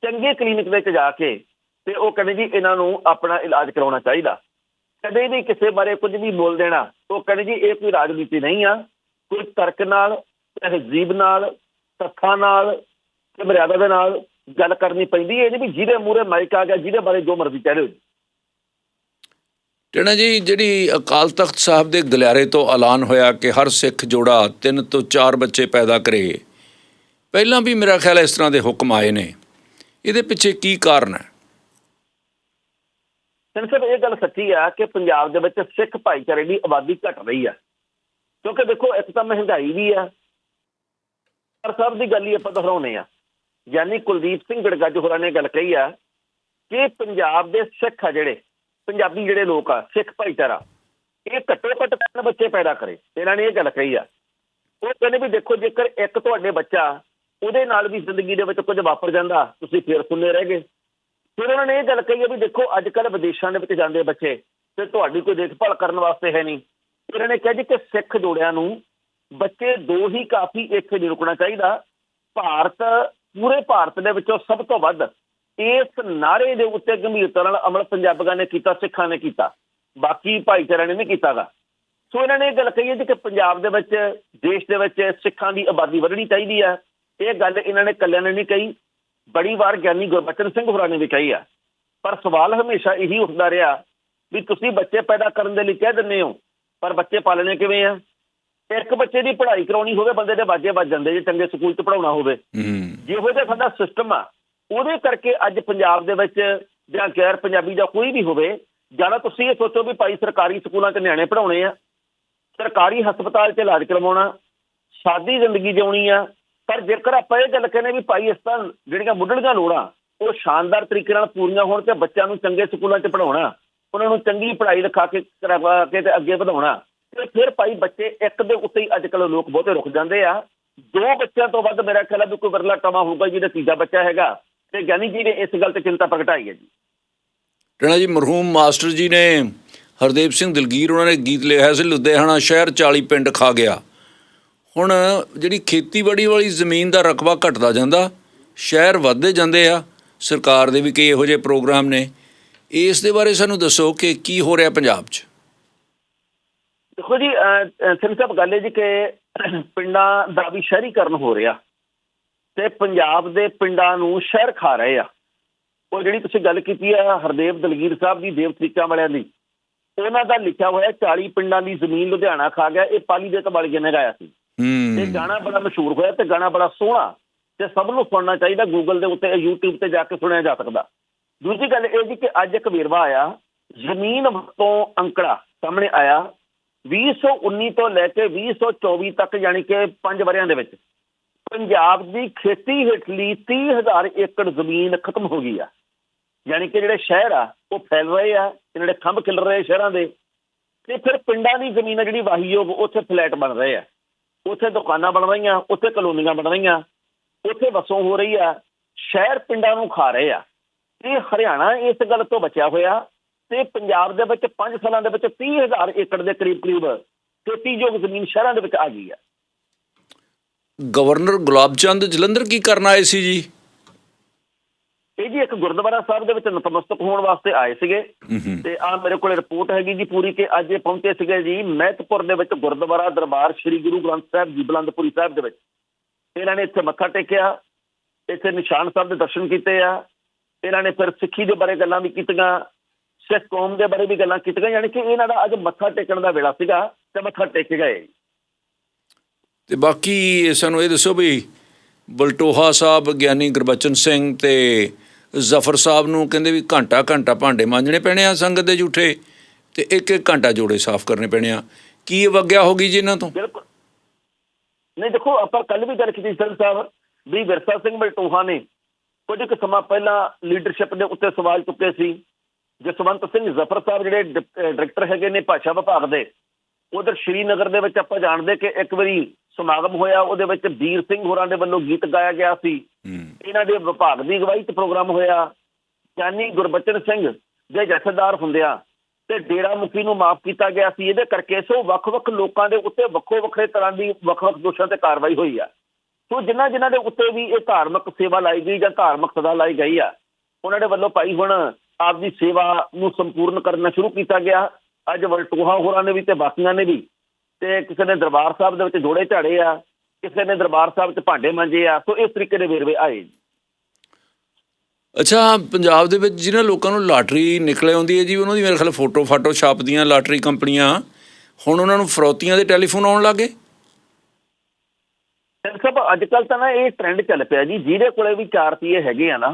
ਚੰਗੇ ਕਲੀਨਿਕ ਵਿੱਚ ਜਾ ਕੇ ਤੇ ਉਹ ਕਹਿੰਦੇ ਜੀ ਇਹਨਾਂ ਨੂੰ ਆਪਣਾ ਇਲਾਜ ਕਰਾਉਣਾ ਚਾਹੀਦਾ। ਕਦੇ ਵੀ ਕਿਸੇ ਬਾਰੇ ਕੁਝ ਵੀ ਬੋਲ ਦੇਣਾ। ਉਹ ਕਹਿੰਦੇ ਜੀ, ਇਹ ਕੋਈ ਰਾਜਨੀਤੀ ਨਹੀਂ ਆ। ਕੋਈ ਤਰਕ ਨਾਲ ਤਹਿਜ਼ੀਬ ਨਾਲ, ਤੱਥਾਂ ਨਾਲ ਤੇ ਮਰਿਆਦਾ ਦੇ ਨਾਲ ਗੱਲ ਕਰਨੀ ਪੈਂਦੀ ਹੈ। ਇਹ ਨਹੀਂ ਵੀ ਜਿਹਦੇ ਮੂਹਰੇ ਮਾਈਕ ਆ ਗਿਆ, ਜਿਹਦੇ ਬਾਰੇ ਜੋ ਮਰਜ਼ੀ ਕਹਿ ਲਿਓ ਜੀ। ਟਣਾ ਜੀ, ਜਿਹੜੀ ਅਕਾਲ ਤਖਤ ਸਾਹਿਬ ਦੇ ਗਲਿਆਰੇ ਤੋਂ ਐਲਾਨ ਹੋਇਆ ਕਿ ਹਰ ਸਿੱਖ ਜੋੜਾ ਤਿੰਨ ਤੋਂ ਚਾਰ ਬੱਚੇ ਪੈਦਾ ਕਰੇ, ਪਹਿਲਾਂ ਵੀ ਮੇਰਾ ਖਿਆਲ ਇਸ ਤਰ੍ਹਾਂ ਦੇ ਹੁਕਮ ਆਏ ਨੇ। ਇਹਦੇ ਪਿੱਛੇ ਕੀ ਕਾਰਨ ਹੈ? ਸਰ ਇਹ ਗੱਲ ਸੱਚੀ ਆ ਕਿ ਪੰਜਾਬ ਦੇ ਵਿੱਚ ਸਿੱਖ ਭਾਈਚਾਰੇ ਦੀ ਆਬਾਦੀ ਘਟ ਰਹੀ ਆ। ਕਿਉਂਕਿ ਦੇਖੋ, ਇੱਕ ਤਾਂ ਮਹਿੰਗਾਈ ਵੀ ਆ। ਪਰ ਸਭ ਦੀ ਗੱਲ ਹੀ ਆਪਾਂ ਦੁਹਰਾਉਨੇ ਆ। ਯਾਨੀ ਕੁਲਦੀਪ ਸਿੰਘ ਗੜਗੱਜ ਹੋਰਾਂ ਨੇ ਗੱਲ ਕਹੀ ਆ ਕਿ ਪੰਜਾਬ ਦੇ ਸਿੱਖ ਆ ਜਿਹੜੇ, ਪੰਜਾਬੀ ਜਿਹੜੇ ਲੋਕ ਆ, ਸਿੱਖ ਭਾਈਚਾਰਾ, ਇਹ ਘੱਟੋ ਘੱਟ ਤਿੰਨ ਬੱਚੇ ਪੈਦਾ ਕਰੇ। ਇਹਨਾਂ ਨੇ ਇਹ ਗੱਲ ਕਹੀ ਆ। ਉਹ ਕਹਿੰਦੇ ਵੀ ਦੇਖੋ, ਜੇਕਰ ਇੱਕ ਤੁਹਾਡੇ ਬੱਚਾ ਉਹਦੇ ਨਾਲ ਵੀ ਜ਼ਿੰਦਗੀ ਦੇ ਵਿੱਚ ਕੁਝ ਵਾਪਰ ਜਾਂਦਾ, ਤੁਸੀਂ ਫੇਰ ਸੁਣਨੇ ਰਹਿ ਗਏ। ਫਿਰ ਉਹਨਾਂ ਨੇ ਇਹ ਗੱਲ ਕਹੀ ਹੈ ਵੀ ਦੇਖੋ ਅੱਜ ਕੱਲ ਵਿਦੇਸ਼ਾਂ ਦੇ ਵਿੱਚ ਜਾਂਦੇ ਬੱਚੇ ਤੇ ਤੁਹਾਡੀ ਕੋਈ ਦੇਖਭਾਲ ਕਰਨ ਵਾਸਤੇ ਹੈ ਨਹੀਂ। ਇਹਨਾਂ ਨੇ ਕਿਹਾ ਜੀ ਕਿ ਸਿੱਖ ਜੋੜਿਆਂ ਨੂੰ ਬੱਚੇ ਦੋ ਹੀ ਕਾਫੀ ਇੱਥੇ ਨਹੀਂ ਰੁਕਣਾ ਚਾਹੀਦਾ। ਭਾਰਤ, ਪੂਰੇ ਭਾਰਤ ਦੇ ਵਿੱਚੋਂ ਸਭ ਤੋਂ ਵੱਧ ਇਸ ਨਾਰੇ ਦੇ ਉੱਤੇ ਗੰਭੀਰਤਾ ਨਾਲ ਅਮਲ ਪੰਜਾਬੀਆਂ ਨੇ ਕੀਤਾ, ਸਿੱਖਾਂ ਨੇ ਕੀਤਾ। ਬਾਕੀ ਭਾਈਚਾਰਿਆਂ ਨੇ ਨਹੀਂ ਕੀਤਾਗਾ। ਸੋ ਇਹਨਾਂ ਨੇ ਇਹ ਗੱਲ ਕਹੀ ਹੈ ਜੀ ਕਿ ਪੰਜਾਬ ਦੇ ਵਿੱਚ, ਦੇਸ਼ ਦੇ ਵਿੱਚ ਸਿੱਖਾਂ ਦੀ ਆਬਾਦੀ ਵਧਣੀ ਚਾਹੀਦੀ ਹੈ। ਇਹ ਗੱਲ ਇਹਨਾਂ ਨੇ ਕੱਲਿਆਂ ਨੇ ਨਹੀਂ ਕਹੀ। ਬੜੀ ਵਾਰ ਗਿਆਨੀ ਗੁਰਬਚਨ ਸਿੰਘ ਹੋਰਾਂ ਨੇ ਵੀ ਕਹੀ ਆ ਪਰ ਸਵਾਲ ਹਮੇਸ਼ਾ ਇਹੀ ਉੱਠਦਾ ਰਿਹਾ ਵੀ ਤੁਸੀਂ ਬੱਚੇ ਪੈਦਾ ਕਰਨ ਦੇ ਲਈ ਕਹਿ ਦਿੰਦੇ ਹੋ ਪਰ ਬੱਚੇ ਪਾਲਣੇ ਕਿਵੇਂ ਆ? ਇੱਕ ਬੱਚੇ ਦੀ ਪੜ੍ਹਾਈ ਕਰਾਉਣੀ ਹੋਵੇ ਬੰਦੇ ਦੇ ਬਾਜੇ ਵੱਜ ਜਾਂਦੇ ਜੇ ਚੰਗੇ ਸਕੂਲ 'ਚ ਪੜਾਉਣਾ ਹੋਵੇ। ਜਿਹੋ ਜਿਹਾ ਸਾਡਾ ਸਿਸਟਮ ਆ ਉਹਦੇ ਕਰਕੇ ਅੱਜ ਪੰਜਾਬ ਦੇ ਵਿੱਚ ਜਾਂ ਗੈਰ ਪੰਜਾਬੀ ਜਾਂ ਕੋਈ ਵੀ ਹੋਵੇ ਜਾਂ ਤੁਸੀਂ ਇਹ ਸੋਚੋ ਵੀ ਭਾਈ ਸਰਕਾਰੀ ਸਕੂਲਾਂ 'ਚ ਨਿਆਣੇ ਪੜਾਉਣੇ ਆ ਸਰਕਾਰੀ ਹਸਪਤਾਲ 'ਚ ਇਲਾਜ ਕਰਵਾਉਣਾ ਸਾਦੀ ਜ਼ਿੰਦਗੀ ਜਿਉਣੀ ਆ ਪਰ ਜੇਕਰ ਆਪਾਂ ਇਹ ਗੱਲ ਕਹਿੰਦੇ ਵੀ ਭਾਈ ਇਸ ਤਾਂ ਜਿਹੜੀਆਂ ਮੁੱਢਲੀਆਂ ਲੋੜਾਂ, ਉਹ ਸ਼ਾਨਦਾਰ ਤਰੀਕੇ ਨਾਲ ਪੂਰੀਆਂ ਹੋਣ ਤੇ ਬੱਚਿਆਂ ਨੂੰ ਚੰਗੇ ਸਕੂਲਾਂ 'ਚ ਪੜਾਉਣਾ ਉਹਨਾਂ ਨੂੰ ਚੰਗੀ ਪੜ੍ਹਾਈ ਲਿਖਾ ਕੇ ਕਰਵਾ ਕੇ ਤੇ ਅੱਗੇ ਵਧਾਉਣਾ, ਤੇ ਫਿਰ ਭਾਈ ਬੱਚੇ ਇੱਕ ਦੇ ਉੱਤੇ ਹੀ ਅੱਜ ਕੱਲ੍ਹ ਲੋਕ ਬਹੁਤੇ ਰੁਕ ਜਾਂਦੇ ਆ। ਦੋ ਬੱਚਿਆਂ ਤੋਂ ਵੱਧ ਮੇਰਾ ਖਿਆਲ ਹੈ ਵੀ ਕੋਈ ਵਰਲਾ ਟਮਾ ਹੋਊਗਾ ਜਿਹਦਾ ਤੀਜਾ ਬੱਚਾ ਹੈਗਾ। ਤੇ ਗਿਆਨੀ ਜੀ ਨੇ ਇਸ ਗੱਲ ਤੇ ਚਿੰਤਾ ਪ੍ਰਗਟਾਈ ਹੈ ਜੀ। ਟਣਾ ਜੀ, ਮਰਹੂਮ ਮਾਸਟਰ ਜੀ ਨੇ ਹਰਦੇਵ ਸਿੰਘ ਦਲਗੀਰ ਉਹਨਾਂ ਨੇ ਗੀਤ ਲਿਖਿਆ ਸੀ, ਲੁਧਿਆਣਾ ਸ਼ਹਿਰ 40 ਪਿੰਡ ਖਾ ਗਿਆ। ਹੁਣ ਜਿਹੜੀ ਖੇਤੀਬਾੜੀ ਵਾਲੀ ਜ਼ਮੀਨ ਦਾ ਰਕਬਾ ਘਟਦਾ ਜਾਂਦਾ, ਸ਼ਹਿਰ ਵੱਧਦੇ ਜਾਂਦੇ ਆ, ਸਰਕਾਰ ਦੇ ਵੀ ਕਈ ਇਹੋ ਜਿਹੇ ਪ੍ਰੋਗਰਾਮ ਨੇ। ਇਸ ਦੇ ਬਾਰੇ ਸਾਨੂੰ ਦੱਸੋ ਕਿ ਕੀ ਹੋ ਰਿਹਾ ਪੰਜਾਬ 'ਚ? ਦੇਖੋ ਜੀ ਸਿੰਘ ਸਾਹਿਬ, ਗੱਲ ਹੈ ਜੀ ਕਿ ਪਿੰਡਾਂ ਦਾ ਵੀ ਸ਼ਹਿਰੀਕਰਨ ਹੋ ਰਿਹਾ ਤੇ ਪੰਜਾਬ ਦੇ ਪਿੰਡਾਂ ਨੂੰ ਸ਼ਹਿਰ ਖਾ ਰਹੇ ਆ। ਉਹ ਜਿਹੜੀ ਤੁਸੀਂ ਗੱਲ ਕੀਤੀ ਆ ਹਰਦੇਵ ਦਲਗੀਰ ਸਾਹਿਬ ਦੀ ਦੇਵ ਤਰੀਕਾ ਵਾਲਿਆਂ ਦੀ, ਉਹਨਾਂ ਦਾ ਲਿਖਿਆ ਹੋਇਆ 40 ਪਿੰਡਾਂ ਦੀ ਜ਼ਮੀਨ ਲੁਧਿਆਣਾ ਖਾ ਗਿਆ, ਇਹ ਪਾਲੀ ਦੇ ਕਬਾਲੀਏ ਨੇ ਗਾਇਆ ਸੀ। ਇਹ ਗਾਣਾ ਬੜਾ ਮਸ਼ਹੂਰ ਹੋਇਆ ਤੇ ਗਾਣਾ ਬੜਾ ਸੋਹਣਾ ਤੇ ਸਭ ਨੂੰ ਸੁਣਨਾ ਚਾਹੀਦਾ ਗੂਗਲ ਦੇ ਉੱਤੇ YouTube ਤੇ ਜਾ ਕੇ ਸੁਣਿਆ ਜਾ ਸਕਦਾ। ਦੂਜੀ ਗੱਲ ਇਹ ਜੀ ਕਿ ਅੱਜ ਇੱਕ ਵੇਰਵਾ ਆਇਆ ਜ਼ਮੀਨ ਵਰਤੋਂ ਅੰਕੜਾ ਸਾਹਮਣੇ ਆਇਆ 2019 ਤੋਂ ਲੈ ਕੇ 2024 ਤੱਕ ਯਾਨੀ ਕਿ 5 ਵਰਿਆਂ ਦੇ ਵਿੱਚ। ਪੰਜਾਬ ਦੀ ਖੇਤੀ ਹੇਠਲੀ 30000 ਏਕੜ ਜ਼ਮੀਨ ਖਤਮ ਹੋ ਗਈ ਆ। ਯਾਨੀ ਕਿ ਜਿਹੜੇ ਸ਼ਹਿਰ ਆ ਉਹ ਫੈਲ ਰਹੇ ਆ ਤੇ ਜਿਹੜੇ ਖੰਭ ਖਿਲ ਰਹੇ ਸ਼ਹਿਰਾਂ ਦੇ ਤੇ ਫਿਰ ਪਿੰਡਾਂ ਦੀ ਜ਼ਮੀਨ ਆ ਜਿਹੜੀ ਵਾਹੀਯੋਗ ਉੱਥੇ ਫਲੈਟ ਬਣ ਰਹੇ ਆ। ਉੱਥੇ ਦੁਕਾਨਾਂ ਬਣ ਰਹੀਆਂ, ਉੱਥੇ ਕਲੋਨੀਆਂ ਬਣ ਰਹੀਆਂ, ਉੱਥੇ ਵਸੋਂ ਹੋ ਰਹੀ ਆ, ਸ਼ਹਿਰ ਪਿੰਡਾਂ ਨੂੰ ਖਾ ਰਹੇ ਆ। ਇਹ ਹਰਿਆਣਾ ਇਸ ਗੱਲ ਤੋਂ ਬਚਿਆ ਹੋਇਆ ਤੇ ਪੰਜਾਬ ਦੇ ਵਿੱਚ 5 ਸਾਲਾਂ ਦੇ ਵਿੱਚ 30000 ਏਕੜ ਦੇ ਕਰੀਬ ਕਰੀਬ ਖੇਤੀਯੋਗ ਜ਼ਮੀਨ ਸ਼ਹਿਰਾਂ ਦੇ ਵਿੱਚ ਆ ਗਈ ਆ। ਗਵਰਨਰ ਗੁਲਾਬ ਚੰਦ ਜਲੰਧਰ ਕੀ ਕਰਨ ਆਏ ਸੀ ਜੀ? ਇਹ ਜੀ ਇੱਕ ਗੁਰਦੁਆਰਾ ਸਾਹਿਬ ਦੇ ਵਿੱਚ ਨਤਮਸਤਕ ਹੋਣ ਵਾਸਤੇ ਆਏ ਸੀਗੇ। ਤੇ ਆ ਮੇਰੇ ਕੋਲ ਰਿਪੋਰਟ ਹੈਗੀ ਜੀ ਪੂਰੀ ਕਿ ਅੱਜ ਇਹ ਪਹੁੰਚੇ ਸੀਗੇ ਜੀ ਮਹਿਤਪੁਰ ਦੇ ਵਿੱਚ ਗੁਰਦੁਆਰਾ ਦਰਬਾਰ ਸ੍ਰੀ ਗੁਰੂ ਗ੍ਰੰਥ ਸਾਹਿਬ ਜੀ ਬਲੰਦਪੁਰੀ ਸਾਹਿਬ ਦੇ ਵਿੱਚ। ਇਹਨਾਂ ਨੇ ਇੱਥੇ ਮੱਥਾ ਟੇਕਿਆ ਇੱਥੇ ਨਿਸ਼ਾਨ ਸਾਹਿਬ ਦੇ ਦਰਸ਼ਨ ਕੀਤੇ ਆ। ਇਹਨਾਂ ਨੇ ਫਿਰ ਸਿੱਖੀ ਦੇ ਬਾਰੇ ਗੱਲਾਂ ਵੀ ਕੀਤੀਆਂ ਸਿੱਖ ਕੌਮ ਦੇ ਬਾਰੇ ਵੀ ਗੱਲਾਂ ਕੀਤੀਆਂ ਯਾਨੀ ਕਿ ਇਹਨਾਂ ਦਾ ਅੱਜ ਮੱਥਾ ਟੇਕਣ ਦਾ ਵੇਲਾ ਸੀਗਾ ਤੇ ਮੱਥਾ ਟੇਕ ਗਏ। ਤੇ ਬਾਕੀ ਸਾਨੂੰ ਇਹ ਦੱਸੋ ਵੀ ਬਲਟੋਹਾ ਸਾਹਿਬ ਗਿਆਨੀ ਗੁਰਬਚਨ ਸਿੰਘ ਤੇ ਜ਼ਫਰ ਸਾਹਿਬ ਨੂੰ ਕਹਿੰਦੇ ਵੀ ਘੰਟਾ ਘੰਟਾ ਭਾਂਡੇ ਮਾਂਜਣੇ ਪੈਣੇ ਆ ਸੰਗਤ ਦੇ ਝੂਠੇ ਤੇ ਇੱਕ ਇੱਕ ਘੰਟਾ ਜੋੜੇ ਸਾਫ਼ ਕਰਨੇ ਪੈਣੇ ਆ। ਕੀ ਵਗਿਆ ਹੋ ਗਈ ਜੀ ਇਹਨਾਂ ਤੋਂ? ਨਹੀਂ ਦੇਖੋ, ਆਪਾਂ ਕੱਲ ਵੀ ਗੱਲ ਕੀਤੀ ਸਰ ਸਾਹਿਬ, ਵੀ ਵਿਰਸਾ ਸਿੰਘ ਮਲਟੋਹਾ ਨੇ ਕੁਝ ਕੁ ਸਮਾਂ ਪਹਿਲਾਂ ਲੀਡਰਸ਼ਿਪ ਦੇ ਉੱਤੇ ਸਵਾਲ ਚੁੱਕੇ ਸੀ। ਜਸਵੰਤ ਸਿੰਘ ਜ਼ਫਰ ਸਾਹਿਬ ਜਿਹੜੇ ਡਾਇਰੈਕਟਰ ਹੈਗੇ ਨੇ ਭਾਸ਼ਾ ਵਿਭਾਗ ਦੇ, ਉਧਰ ਸ਼੍ਰੀਨਗਰ ਦੇ ਵਿੱਚ ਆਪਾਂ ਜਾਣਦੇ ਕਿ ਇੱਕ ਵਾਰੀ ਸਮਾਗਮ ਹੋਇਆ, ਉਹਦੇ ਵਿੱਚ ਵੀਰ ਸਿੰਘ ਹੋਰਾਂ ਦੇ ਵੱਲੋਂ ਗੀਤ ਗਾਇਆ ਗਿਆ ਸੀ। ਇਹਨਾਂ ਦੇ ਵਿਭਾਗ ਦੀ ਅਗਵਾਈ 'ਚ ਪ੍ਰੋਗਰਾਮ ਹੋਇਆ। ਗਿਆਨੀ ਗੁਰਬਚਨ ਸਿੰਘ ਦੇ ਜਥੇਦਾਰ ਹੁੰਦਿਆਂ ਤੇ ਡੇਰਾ ਮੁਖੀ ਨੂੰ ਮਾਫ ਕੀਤਾ ਗਿਆ ਸੀ। ਇਹਦੇ ਕਰਕੇ ਸੋ ਵੱਖ-ਵੱਖ ਲੋਕਾਂ ਦੇ ਉੱਤੇ ਵੱਖੋ ਵੱਖਰੇ ਤਰ੍ਹਾਂ ਦੀ ਵੱਖ-ਵੱਖ ਦੋਸ਼ਾਂ ਤੇ ਕਾਰਵਾਈ ਹੋਈ ਆ। ਸੋ ਜਿਨ੍ਹਾਂ ਜਿਨ੍ਹਾਂ ਦੇ ਉੱਤੇ ਵੀ ਇਹ ਧਾਰਮਿਕ ਸੇਵਾ ਲਾਈ ਗਈ ਜਾਂ ਧਾਰਮਿਕ ਸਦਾ ਲਾਈ ਗਈ ਆ, ਉਹਨਾਂ ਦੇ ਵੱਲੋਂ ਭਾਈ ਹੁਣ ਆਪਦੀ ਸੇਵਾ ਨੂੰ ਸੰਪੂਰਨ ਕਰਨਾ ਸ਼ੁਰੂ ਕੀਤਾ ਗਿਆ। ਅੱਜ ਵਲਟੋਹਾ ਹੋਰਾਂ ਨੇ ਵੀ ਤੇ ਬਾਕੀਆਂ ਨੇ ਵੀ ਤੇ ਕਿਸੇ ਨੇ ਦਰਬਾਰ ਸਾਹਿਬ ਦੇ ਵਿੱਚ ਜੋੜੇ ਝਾੜੇ ਆ। ਕਿਸੇ ਨੇ ਦਰਬਾਰ ਸਾਹਿਬ 'ਚ ਭਾਂਡੇ ਮਾਂਜੇ ਆ ਸੋ ਇਸ ਤਰੀਕੇ ਦੇ ਵੇਰਵੇ ਆਏ ਅੱਛਾ ਪੰਜਾਬ ਦੇ ਵਿੱਚ ਜਿਹਨਾਂ ਲੋਕਾਂ ਨੂੰ ਲਾਟਰੀ ਨਿਕਲੇ ਆਉਂਦੀ ਹੈ ਜੀ ਉਹਨਾਂ ਦੀ ਮੇਰੇ ਖਿਆਲ ਫੋਟੋ ਫਾਟੋ ਛਾਪਦੀਆਂ ਲਾਟਰੀ ਕੰਪਨੀਆਂ। ਹੁਣ ਉਹਨਾਂ ਨੂੰ ਫਰੌਤੀਆਂ ਦੇ ਟੈਲੀਫੋਨ ਆਉਣ ਲੱਗੇ ਸਾਹਿਬ ਅੱਜ ਕੱਲ ਤਾਂ ਨਾ ਇਹ ਟ੍ਰੈਂਡ ਚੱਲ ਪਿਆ ਜੀ ਜਿਹਦੇ ਕੋਲੇ ਵੀ 4 ਰੁਪਏ ਹੈਗੇ ਆ ਨਾ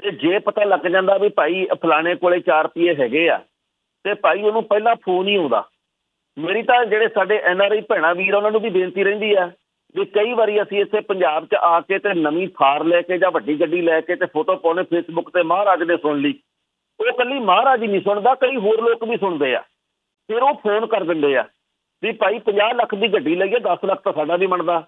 ਤੇ ਜੇ ਪਤਾ ਲੱਗ ਜਾਂਦਾ ਵੀ ਭਾਈ ਫਲਾਣੇ ਕੋਲੇ 4 ਰੁਪਏ ਹੈਗੇ ਆ ਤੇ ਭਾਈ ਉਹਨੂੰ ਪਹਿਲਾਂ ਫੋਨ ਹੀ ਆਉਂਦਾ। ਮੇਰੀ ਤਾਂ ਜਿਹੜੇ ਸਾਡੇ ਐਨ ਆਰ ਆਈ ਭੈਣਾ ਵੀਰ ਉਹਨਾਂ ਨੂੰ ਵੀ ਬੇਨਤੀ ਰਹਿੰਦੀ ਆ ਵੀ ਕਈ ਵਾਰੀ ਅਸੀਂ ਇੱਥੇ ਪੰਜਾਬ 'ਚ ਆ ਕੇ ਤੇ ਨਵੀਂ ਥਾਰ ਲੈ ਕੇ ਜਾਂ ਵੱਡੀ ਗੱਡੀ ਲੈ ਕੇ ਤੇ ਫੋਟੋ ਪਾਉਣੇ ਫੇਸਬੁੱਕ ਤੇ ਮਹਾਰਾਜ ਨੇ ਸੁਣ ਲਈ। ਉਹ ਕੱਲੀ ਮਹਾਰਾਜ ਹੀ ਨਹੀਂ ਸੁਣਦਾ, ਕਈ ਹੋਰ ਲੋਕ ਵੀ ਸੁਣਦੇ ਆ। ਫਿਰ ਉਹ ਫੋਨ ਕਰ ਦਿੰਦੇ ਆ ਵੀ ਭਾਈ 50 ਲੱਖ ਦੀ ਗੱਡੀ ਲਈਏ 10 ਲੱਖ ਤਾਂ ਸਾਡਾ ਨਹੀਂ ਬਣਦਾ।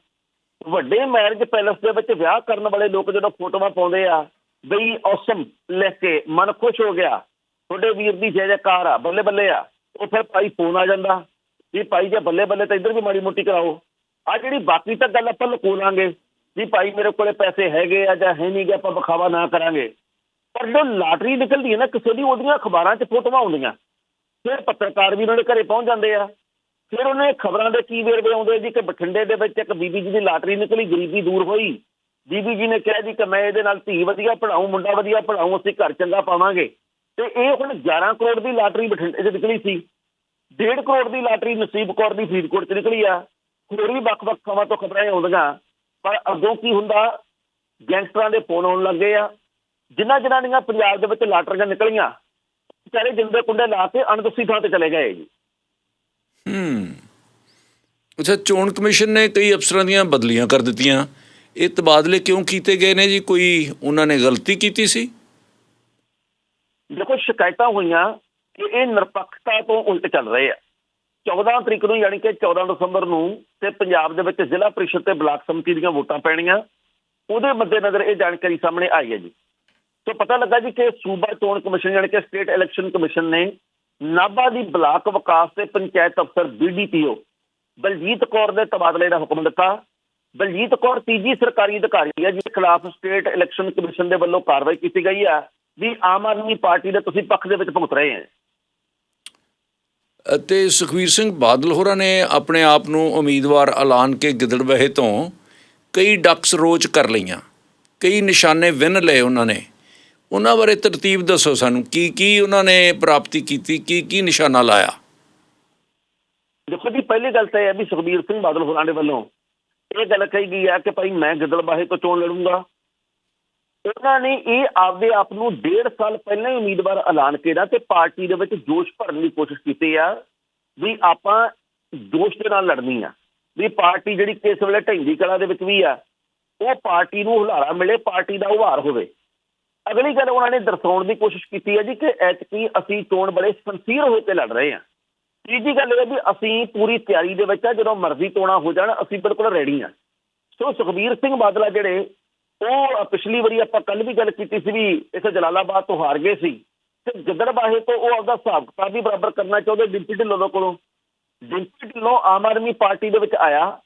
ਵੱਡੇ ਮੈਰਿਜ ਪੈਲਸ ਦੇ ਵਿੱਚ ਵਿਆਹ ਕਰਨ ਵਾਲੇ ਲੋਕ ਜਦੋਂ ਫੋਟੋਆਂ ਪਾਉਂਦੇ ਆ, ਬਈ ਔਸਮ ਲੈ ਕੇ ਮਨ ਖੁਸ਼ ਹੋ ਗਿਆ। ਤੁਹਾਡੇ ਵੀਰ ਦੀ ਜੈ ਜੈਕਾਰ ਆ, ਬੱਲੇ ਬੱਲੇ ਆ। ਉਹ ਫਿਰ ਭਾਈ ਫੋਨ ਆ ਜਾਂਦਾ ਵੀ ਭਾਈ ਜੇ ਬੱਲੇ ਬੱਲੇ ਤਾਂ ਇੱਧਰ ਵੀ ਮਾੜੀ ਮੋਟੀ ਕਰਾਓ। ਆ ਜਿਹੜੀ ਬਾਕੀ ਤਾਂ ਗੱਲ ਆਪਾਂ ਲੁਕੋ ਲਾਂਗੇ ਵੀ ਭਾਈ ਮੇਰੇ ਕੋਲੇ ਪੈਸੇ ਹੈਗੇ ਆ ਜਾਂ ਹੈ ਨਹੀਂਗੇ ਆਪਾਂ ਵਿਖਾਵਾ ਨਾ ਕਰਾਂਗੇ। ਪਰ ਜੋ ਲਾਟਰੀ ਨਿਕਲਦੀ ਹੈ ਨਾ, ਕਿਸੇ ਦੀ ਉਹਦੀਆਂ ਅਖਬਾਰਾਂ 'ਚ ਫੋਟੋਆਂ ਆਉਂਦੀਆਂ। ਫਿਰ ਪੱਤਰਕਾਰ ਵੀ ਉਹਨਾਂ ਦੇ ਘਰੇ ਪਹੁੰਚ ਜਾਂਦੇ ਆ। ਫਿਰ ਉਹਨੇ ਖਬਰਾਂ ਦੇ ਕੀ ਵੇਰਵੇ ਆਉਂਦੇ ਜੀ? ਕਿ ਬਠਿੰਡੇ ਦੇ ਵਿੱਚ ਇੱਕ ਬੀਬੀ ਜੀ ਦੀ ਲਾਟਰੀ ਨਿਕਲੀ, ਗਰੀਬੀ ਦੂਰ ਹੋਈ। ਬੀਬੀ ਜੀ ਨੇ ਕਿਹਾ ਜੀ ਕਿ ਮੈਂ ਇਹਦੇ ਨਾਲ ਧੀ ਵਧੀਆ ਪੜਾਉਂ ਮੁੰਡਾ ਵਧੀਆ ਪੜਾਉਂ ਅਸੀਂ ਘਰ ਚੰਗਾ ਪਾਵਾਂਗੇ। ਤੇ ਇਹ ਹੁਣ 11 ਕਰੋੜ ਦੀ ਲਾਟਰੀ ਬਠਿੰਡੇ 'ਚ ਨਿਕਲੀ ਸੀ। 1.5 ਕਰੋੜ ਦੀ ਲਾਟਰੀ ਨਸੀਬ ਕੌਰ ਦੀ ਫਰੀਦਕੋਟ 'ਚ ਨਿਕਲੀ ਆ। ਹੋਰ ਵੀ ਵੱਖ-ਵੱਖ ਥਾਵਾਂ ਤੋਂ ਖਬਰਾਂ ਆਉਂਦੀਆਂ। ਪਰ ਅੱਗੋਂ ਕੀ ਹੁੰਦਾ ਗੈਂਗਸਟਰਾਂ ਦੇ ਫੋਨ ਆਉਣ ਲੱਗੇ ਆ। ਜਿਨ੍ਹਾਂ ਦੀਆਂ ਪੰਜਾਬ ਦੇ ਵਿੱਚ ਲਾਟਰੀਆਂ ਨਿਕਲੀਆਂ ਵਿਚਾਰੇ ਜਿੰਦੇ ਕੁੰਡੇ ਲਾ ਕੇ ਅਣਦੁੱਸੀ ਥਾਂ ਤੇ ਚਲੇ ਗਏ ਜੀ। ਹੂੰ। ਅੱਛਾ ਚੋਣ ਕਮਿਸ਼ਨ ਨੇ ਕਈ ਅਫਸਰਾਂ ਦੀਆਂ ਬਦਲੀਆਂ ਕਰ ਦਿੱਤੀਆਂ। ਇਹ ਤਬਾਦਲੇ ਕਿਉਂ ਕੀਤੇ ਗਏ ਨੇ ਜੀ? ਕੋਈ ਉਹਨਾਂ ਨੇ ਗਲਤੀ ਕੀਤੀ ਸੀ? ਦੇਖੋ ਸ਼ਿਕਾਇਤਾਂ ਹੋਈਆਂ ਕਿ ਇਹ ਨਿਰਪੱਖਤਾ ਤੋਂ ਉਲਟ ਚੱਲ ਰਹੇ ਆ। 14 ਤਰੀਕ ਨੂੰ ਯਾਨੀ ਕਿ 14 ਦਸੰਬਰ ਨੂੰ ਤੇ ਪੰਜਾਬ ਦੇ ਵਿੱਚ ਜ਼ਿਲ੍ਹਾ ਪ੍ਰੀਸ਼ਦ ਤੇ ਬਲਾਕ ਸਮਿਤੀ ਦੀਆਂ ਵੋਟਾਂ ਪੈਣੀਆਂ, ਉਹਦੇ ਮੱਦੇਨਜ਼ਰ ਇਹ ਜਾਣਕਾਰੀ ਸਾਹਮਣੇ ਆਈ ਹੈ ਜੀ। ਸੋ ਪਤਾ ਲੱਗਾ ਜੀ ਕਿ ਸੂਬਾ ਚੋਣ ਕਮਿਸ਼ਨ ਯਾਨੀ ਕਿ ਸਟੇਟ ਇਲੈਕਸ਼ਨ ਕਮਿਸ਼ਨ ਨੇ ਨਾਭਾ ਦੀ ਬਲਾਕ ਵਿਕਾਸ ਤੇ ਪੰਚਾਇਤ ਅਫਸਰ ਬੀਡੀਪੀਓ ਬਲਜੀਤ ਕੌਰ ਦੇ ਤਬਾਦਲੇ ਦਾ ਹੁਕਮ ਦਿੱਤਾ। ਬਲਜੀਤ ਕੌਰ ਤੀਜੀ ਸਰਕਾਰੀ ਅਧਿਕਾਰੀ ਹੈ ਜਿਹਦੇ ਖਿਲਾਫ ਸਟੇਟ ਇਲੈਕਸ਼ਨ ਕਮਿਸ਼ਨ ਦੇ ਵੱਲੋਂ ਕਾਰਵਾਈ ਕੀਤੀ ਗਈ ਹੈ, ਵੀ ਆਮ ਆਦਮੀ ਪਾਰਟੀ ਦੇ ਤੁਸੀਂ ਪੱਖ ਦੇ ਵਿੱਚ ਭੁਗਤ ਰਹੇ ਹੋ। ਅਤੇ ਸੁਖਵੀਰ ਸਿੰਘ ਬਾਦਲ ਹੋਰਾਂ ਨੇ ਆਪਣੇ ਆਪ ਨੂੰ ਉਮੀਦਵਾਰ ਐਲਾਨ ਕੇ ਗਿੱਦੜਬਹੇ ਤੋਂ ਕਈ ਡਕਸ ਰੋਚ ਕਰ ਲਈਆਂ, ਕਈ ਨਿਸ਼ਾਨੇ ਵਿੰਨ ਲਏ ਉਹਨਾਂ ਨੇ। ਉਹਨਾਂ ਬਾਰੇ ਤਰਤੀਬ ਦੱਸੋ ਸਾਨੂੰ, ਕੀ ਕੀ ਉਹਨਾਂ ਨੇ ਪ੍ਰਾਪਤੀ ਕੀਤੀ, ਕੀ ਕੀ ਨਿਸ਼ਾਨਾ ਲਾਇਆ? ਦੇਖੋ ਜੀ, ਪਹਿਲੀ ਗੱਲ ਤਾਂ ਇਹ ਹੈ ਵੀ ਸੁਖਬੀਰ ਸਿੰਘ ਬਾਦਲ ਹੋਰਾਂ ਦੇ ਵੱਲੋਂ ਇਹ ਗੱਲ ਕਹੀ ਗਈ ਹੈ ਕਿ ਭਾਈ ਮੈਂ ਗਿੱਦੜਬਾਹੇ ਤੋਂ ਚੋਣ ਲੜੂੰਗਾ। ਉਹਨਾਂ ਨੇ ਇਹ ਆਪਦੇ ਆਪ ਨੂੰ ਡੇਢ ਸਾਲ ਪਹਿਲਾਂ ਹੀ ਉਮੀਦਵਾਰ ਐਲਾਨ ਕੀਤਾ ਤੇ ਪਾਰਟੀ ਦੇ ਵਿੱਚ ਜੋਸ਼ ਭਰਨ ਦੀ ਕੋਸ਼ਿਸ਼ ਕੀਤੀ ਆ ਵੀ ਆਪਾਂ ਜੋਸ਼ ਦੇ ਨਾਲ ਲੜਨੀ ਆ। ਵੀ ਪਾਰਟੀ ਜਿਹੜੀ ਕਿਸ ਵੇਲੇ ਢੈਂਦੀ ਕਲਾ ਦੇ ਵਿੱਚ ਵੀ ਆ, ਉਹ ਪਾਰਟੀ ਨੂੰ ਹੁਲਾਰਾ ਮਿਲੇ, ਪਾਰਟੀ ਦਾ ਉਭਾਰ ਹੋਵੇ। ਅਗਲੀ ਗੱਲ ਉਹਨਾਂ ਨੇ ਦਰਸਾਉਣ ਦੀ ਕੋਸ਼ਿਸ਼ ਕੀਤੀ ਹੈ ਜੀ ਕਿ ਐਤਕੀ ਅਸੀਂ ਚੋਣ ਬੜੇ ਸੰਸੀਰ ਹੋ ਕੇ ਲੜ ਰਹੇ ਹਾਂ ਤੀਜੀ ਗੱਲ ਇਹ ਹੈ ਵੀ ਅਸੀਂ ਪੂਰੀ ਤਿਆਰੀ ਦੇ ਵਿੱਚ ਆ, ਜਦੋਂ ਮਰਜ਼ੀ ਚੋਣਾਂ ਹੋ ਜਾਣ, ਅਸੀਂ ਬਿਲਕੁਲ ਰੈਡੀ ਆ। ਸੋ ਸੁਖਬੀਰ ਸਿੰਘ ਬਾਦਲਾ ਜਿਹੜੇ ਉਹ ਪਿਛਲੀ ਵਾਰੀ ਆਪਾਂ ਕੱਲ ਵੀ ਗੱਲ ਕੀਤੀ ਸੀ ਵੀ ਇਥੇ ਜਲਾਲਾਬਾਦ ਤੋਂ ਹਾਰ ਗਏ ਸੀ। ਤੇ ਗਿੱਦੜਬਾਹੇ ਤੋਂ ਉਹ ਆਪਦਾ ਹਿਸਾਬ ਕਿਤਾਬ ਵੀ ਬਰਾਬਰ ਕਰਨਾ ਚਾਹੁੰਦੇ, ਡਿੰਪੀ ਢਿੱਲੋਂ ਕੋਲੋਂ। ਡਿੰਪੀ ਢਿੱਲੋਂ ਆਮ ਆਦਮੀ ਪਾਰਟੀ ਦੇ ਵਿੱਚ ਆਇਆ,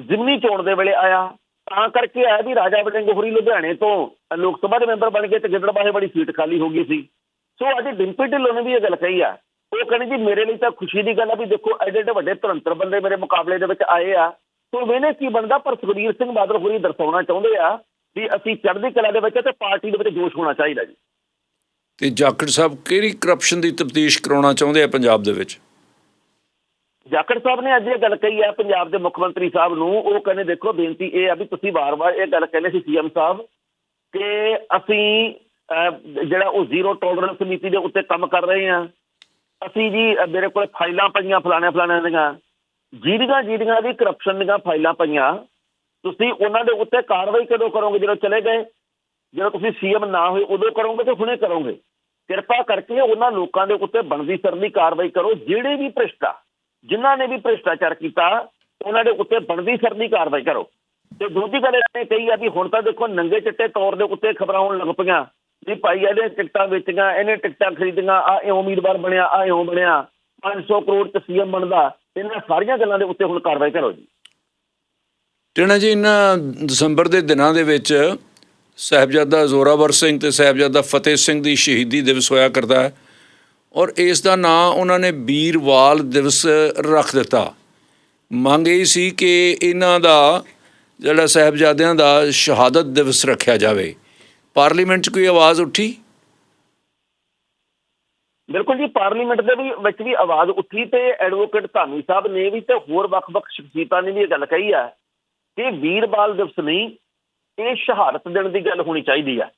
ਜ਼ਿਮਨੀ ਚੋਣ ਦੇ ਵੇਲੇ ਆਇਆ। ਤਾਂ ਕਰਕੇ ਆਇਆ ਵੀ ਰਾਜਾ ਵੜਿੰਗ ਹੋਰੀ ਲੁਧਿਆਣੇ ਤੋਂ ਲੋਕ ਸਭਾ ਦੇ ਮੈਂਬਰ ਬਣ ਗਏ ਤੇ ਗਿੱਦੜਬਾਹੇ ਬੜੀ ਸੀਟ ਖਾਲੀ ਹੋ ਗਈ ਸੀ। ਸੋ ਅੱਜ ਡਿੰਪੀ ਢਿੱਲੋਂ ਨੇ ਵੀ ਇਹ ਗੱਲ ਕਹੀ ਆ। ਉਹ ਕਹਿੰਦੇ ਜੀ, ਮੇਰੇ ਲਈ ਤਾਂ ਖੁਸ਼ੀ ਦੀ ਗੱਲ ਆ ਵੀ ਦੇਖੋ, ਐਡੇ ਐਡੇ ਵੱਡੇ ਧਰੰਤਰ ਬੰਦੇ ਮੇਰੇ ਮੁਕਾਬਲੇ ਦੇ ਵਿੱਚ ਆਏ ਆ। ਸੋ ਵੇਨੇ ਕੀ ਬਣਦਾ? ਪਰ ਸੁਖਬੀਰ ਸਿੰਘ ਬਾਦਲ ਹੋਰੀ ਦਰਸਾਉਣਾ ਚਾਹੁੰਦੇ ਆ ਵੀ ਅਸੀਂ ਚੜ੍ਹਦੀ ਕਲਾ ਦੇ ਵਿੱਚ ਆ ਤੇ ਪਾਰਟੀ ਦੇ ਵਿੱਚ ਜੋਸ਼ ਹੋਣਾ ਚਾਹੀਦਾ ਜੀ। ਤੇ ਜਾਖੜ ਸਾਹਿਬ ਕਿਹੜੀ ਕਰਪਸ਼ਨ ਦੀ ਤਫਤੀਸ਼ ਕਰਾਉਣਾ ਚਾਹੁੰਦੇ ਆ ਪੰਜਾਬ ਦੇ ਵਿੱਚ? ਜਾਖੜ ਸਾਹਿਬ ਨੇ ਅੱਜ ਇਹ ਗੱਲ ਕਹੀ ਹੈ ਪੰਜਾਬ ਦੇ ਮੁੱਖ ਮੰਤਰੀ ਸਾਹਿਬ ਨੂੰ ਉਹ ਕਹਿੰਦੇ ਦੇਖੋ ਬੇਨਤੀ ਇਹ ਆ ਵੀ ਤੁਸੀਂ ਵਾਰ-ਵਾਰ ਇਹ ਗੱਲ ਕਹਿੰਦੇ ਸੀ ਸੀਐਮ ਸਾਹਿਬ ਕਿ ਅਸੀਂ ਜਿਹੜਾ ਉਹ ਜ਼ੀਰੋ ਟੋਲਰੈਂਸ ਨੀਤੀ ਦੇ ਉੱਤੇ ਕੰਮ ਕਰ ਰਹੇ ਹਾਂ ਅਸੀਂ ਜੀ ਮੇਰੇ ਕੋਲ ਫਾਈਲਾਂ ਪਈਆਂ ਫਲਾਣੇ ਫਲਾਣੇ ਦੀਆਂ। ਜਿਹਦੀਆਂ ਜਿਹਦੀਆਂ ਵੀ ਕਰਪਸ਼ਨ ਦੀਆਂ ਫਾਈਲਾਂ ਪਈਆਂ ਤੁਸੀਂ ਉਹਨਾਂ ਦੇ ਉੱਤੇ ਕਾਰਵਾਈ ਕਦੋਂ ਕਰੋਗੇ? ਜਦੋਂ ਚਲੇ ਗਏ, ਜਦੋਂ ਤੁਸੀਂ ਸੀਐਮ ਨਾ ਹੋਏ, ਉਦੋਂ ਕਰੋਗੇ ਤੇ ਹੁਣੇ ਕਰੋਗੇ। ਕਿਰਪਾ ਕਰਕੇ ਉਹਨਾਂ ਲੋਕਾਂ ਦੇ ਉੱਤੇ ਬਣਦੀ ਸਰਦੀ ਕਾਰਵਾਈ ਕਰੋ। ਜਿਹੜੇ ਵੀ ਭ੍ਰਿਸ਼ਟਾ, ਜਿਨ੍ਹਾਂ ਨੇ ਵੀ ਭ੍ਰਿਸ਼ਟਾਚਾਰ ਕੀਤਾ, ਉਹਨਾਂ ਦੇ ਉੱਤੇ ਬਣਦੀ ਸਰਦੀ ਕਾਰਵਾਈ ਕਰੋ। ਤੇ ਦੂਜੀ ਗੱਲ ਇਹ ਕਹੀ ਆ ਵੀ ਹੁਣ ਤਾਂ ਦੇਖੋ ਨੰਗੇ ਚਿੱਟੇ ਤੌਰ ਦੇ ਉੱਤੇ ਖਬਰਾਂ ਆਉਣ ਲੱਗ ਪਈਆਂ। ਵੀ ਭਾਈ ਇਹਨੇ ਟਿਕਟਾਂ ਵੇਚੀਆਂ, ਇਹਨੇ ਟਿਕਟਾਂ ਖਰੀਦੀਆਂ ਆ ਇਹ ਉਮੀਦਵਾਰ ਬਣਿਆ ਆ ਇਉਂ ਬਣਿਆ। 500 ਕਰੋੜ ਚ ਸੀਐਮ ਬਣਦਾ। ਇਹਨਾਂ ਸਾਰੀਆਂ ਗੱਲਾਂ ਦੇ ਉੱਤੇ ਹੁਣ ਕਾਰਵਾਈ ਕਰੋ ਜੀ। ਟਣਾ ਜੀ ਇਹਨਾਂ ਦਸੰਬਰ ਦੇ ਦਿਨਾਂ ਦੇ ਵਿੱਚ ਸਾਹਿਬਜ਼ਾਦਾ ਜ਼ੋਰਾਵਰ ਸਿੰਘ ਤੇ ਸਾਹਿਬਜ਼ਾਦਾ ਫਤਿਹ ਸਿੰਘ ਦੀ ਸ਼ਹੀਦੀ ਦਿਵਸ ਹੋਇਆ ਕਰਦਾ ਹੈ ਔਰ ਇਸ ਦਾ ਨਾਂ ਉਹਨਾਂ ਨੇ ਵੀਰਵਾਲ ਦਿਵਸ ਰੱਖ ਦਿੱਤਾ। ਮੰਗ ਇਹ ਸੀ ਕਿ ਇਹਨਾਂ ਦਾ, ਜਿਹੜਾ ਸਾਹਿਬਜ਼ਾਦਿਆਂ ਦਾ ਸ਼ਹਾਦਤ ਦਿਵਸ ਰੱਖਿਆ ਜਾਵੇ। ਪਾਰਲੀਮੈਂਟ 'ਚ ਕੋਈ ਆਵਾਜ਼ ਉੱਠੀ? ਬਿਲਕੁਲ ਜੀ, ਪਾਰਲੀਮੈਂਟ ਦੇ ਵੀ ਵਿੱਚ ਵੀ ਆਵਾਜ਼ ਉੱਠੀ ਤੇ ਐਡਵੋਕੇਟ ਧਾਮੀ ਸਾਹਿਬ ਨੇ ਵੀ ਤੇ ਹੋਰ ਵੱਖ-ਵੱਖ ਸ਼ਖਸੀਅਤਾਂ ਨੇ ਵੀ ਇਹ ਗੱਲ ਕਹੀ ਆ। ਕਿ ਵੀਰਬਾਲ ਦਿਵਸ ਨਹੀਂ, ਇਹ ਸ਼ਹਾਦਤ ਦਿਨ ਦੀ ਗੱਲ ਹੋਣੀ ਚਾਹੀਦੀ ਹੈ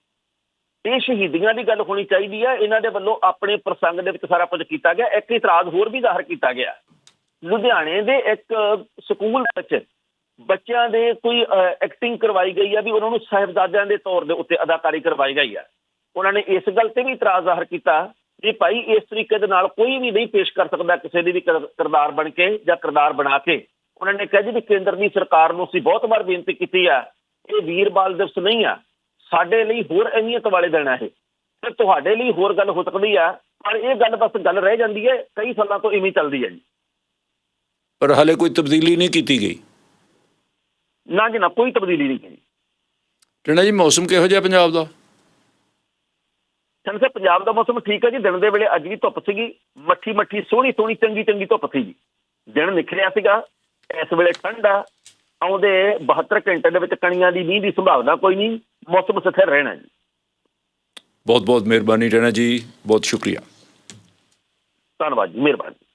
ਇਹ ਸ਼ਹੀਦੀਆਂ ਦੀ ਗੱਲ ਹੋਣੀ ਚਾਹੀਦੀ ਹੈ ਇਹਨਾਂ ਦੇ ਵੱਲੋਂ ਆਪਣੇ ਪ੍ਰਸੰਗ ਦੇ ਵਿੱਚ ਸਾਰਾ ਕੁਝ ਕੀਤਾ ਗਿਆ। ਇੱਕ ਇਤਰਾਜ਼ ਹੋਰ ਵੀ ਜ਼ਾਹਰ ਕੀਤਾ ਗਿਆ। ਲੁਧਿਆਣੇ ਦੇ ਇੱਕ ਸਕੂਲ ਵਿੱਚ ਬੱਚਿਆਂ ਦੇ ਕੋਈ ਐਕਟਿੰਗ ਕਰਵਾਈ ਗਈ ਆ ਵੀ ਉਹਨਾਂ ਨੂੰ ਸਾਹਿਬਜ਼ਾਦਿਆਂ ਦੇ ਤੌਰ ਦੇ ਉੱਤੇ ਅਦਾਕਾਰੀ ਕਰਵਾਈ ਗਈ ਆ। ਉਹਨਾਂ ਨੇ ਇਸ ਗੱਲ ਤੇ ਵੀ ਇਤਰਾਜ਼ ਜ਼ਾਹਰ ਕੀਤਾ ਕਿ ਭਾਈ ਇਸ ਤਰੀਕੇ ਦੇ ਨਾਲ ਕੋਈ ਵੀ ਨਹੀਂ ਪੇਸ਼ ਕਰ ਸਕਦਾ ਕਿਸੇ ਦੀ ਵੀ ਕਰਦਾਰ ਬਣ ਕੇ ਜਾਂ ਕਿਰਦਾਰ ਬਣਾ ਕੇ। ਉਹਨਾਂ ਨੇ ਕਿਹਾ ਜੀ ਵੀ ਕੇਂਦਰ ਦੀ ਸਰਕਾਰ ਨੂੰ ਅਸੀਂ ਬਹੁਤ ਵਾਰ ਬੇਨਤੀ ਕੀਤੀ ਆ ਇਹ ਵੀਰਬਾਲ ਦਿਵਸ ਨਹੀਂ ਆ ਸਾਡੇ ਲਈ ਹੋਰ ਅਹਿਮੀਅਤ ਵਾਲੇ ਦਿਨ ਆ ਇਹ। ਤੇ ਤੁਹਾਡੇ ਲਈ ਹੋਰ ਗੱਲ ਹੋ ਸਕਦੀ ਆ ਪਰ ਇਹ ਗੱਲ ਬਸ ਗੱਲ ਰਹਿ ਜਾਂਦੀ ਹੈ ਕਈ ਸਾਲਾਂ ਤੋਂ ਇਵੇਂ ਚੱਲਦੀ ਹੈ ਜੀ। ਪਰ ਹਾਲੇ ਕੋਈ ਤਬਦੀਲੀ ਨਹੀਂ ਕੀਤੀ ਗਈ। ਨਾ ਜੀ ਨਾ ਕੋਈ ਤਬਦੀਲੀ ਨਹੀਂ ਹੈ ਟਣਾ ਜੀ ਮੌਸਮ ਕਿਹੋ ਜਿਹਾ ਪੰਜਾਬ ਦਾ? ਸੰਸੇ ਪੰਜਾਬ ਦਾ ਮੌਸਮ ਠੀਕ ਹੈ ਜੀ ਦਿਨ ਦੇ ਵੇਲੇ ਅੱਜ ਵੀ ਧੁੱਪ ਸੀਗੀ ਮੱਠੀ ਮੱਠੀ ਸੋਹਣੀ ਸੋਹਣੀ ਚੰਗੀ ਚੰਗੀ ਧੁੱਪ ਸੀ ਜੀ। ਦਿਨ ਨਿਖਰਿਆ ਸੀਗਾ ਇਸ ਵੇਲੇ ਠੰਡਾ ਆਉਂਦੇ 72 ਘੰਟੇ ਦੇ ਵਿੱਚ ਕਣੀਆਂ ਦੀ ਮੀਂਹ ਦੀ ਸੰਭਾਵਨਾ ਕੋਈ ਨਹੀਂ ਮੌਸਮ ਸਥਿਰ ਰਹਿਣਾ ਜੀ। ਬਹੁਤ ਬਹੁਤ ਮਿਹਰਬਾਨੀ ਟਣਾ ਜੀ ਬਹੁਤ ਸ਼ੁਕਰੀਆ। ਧੰਨਵਾਦ ਜੀ ਮਿਹਰਬਾਨੀ।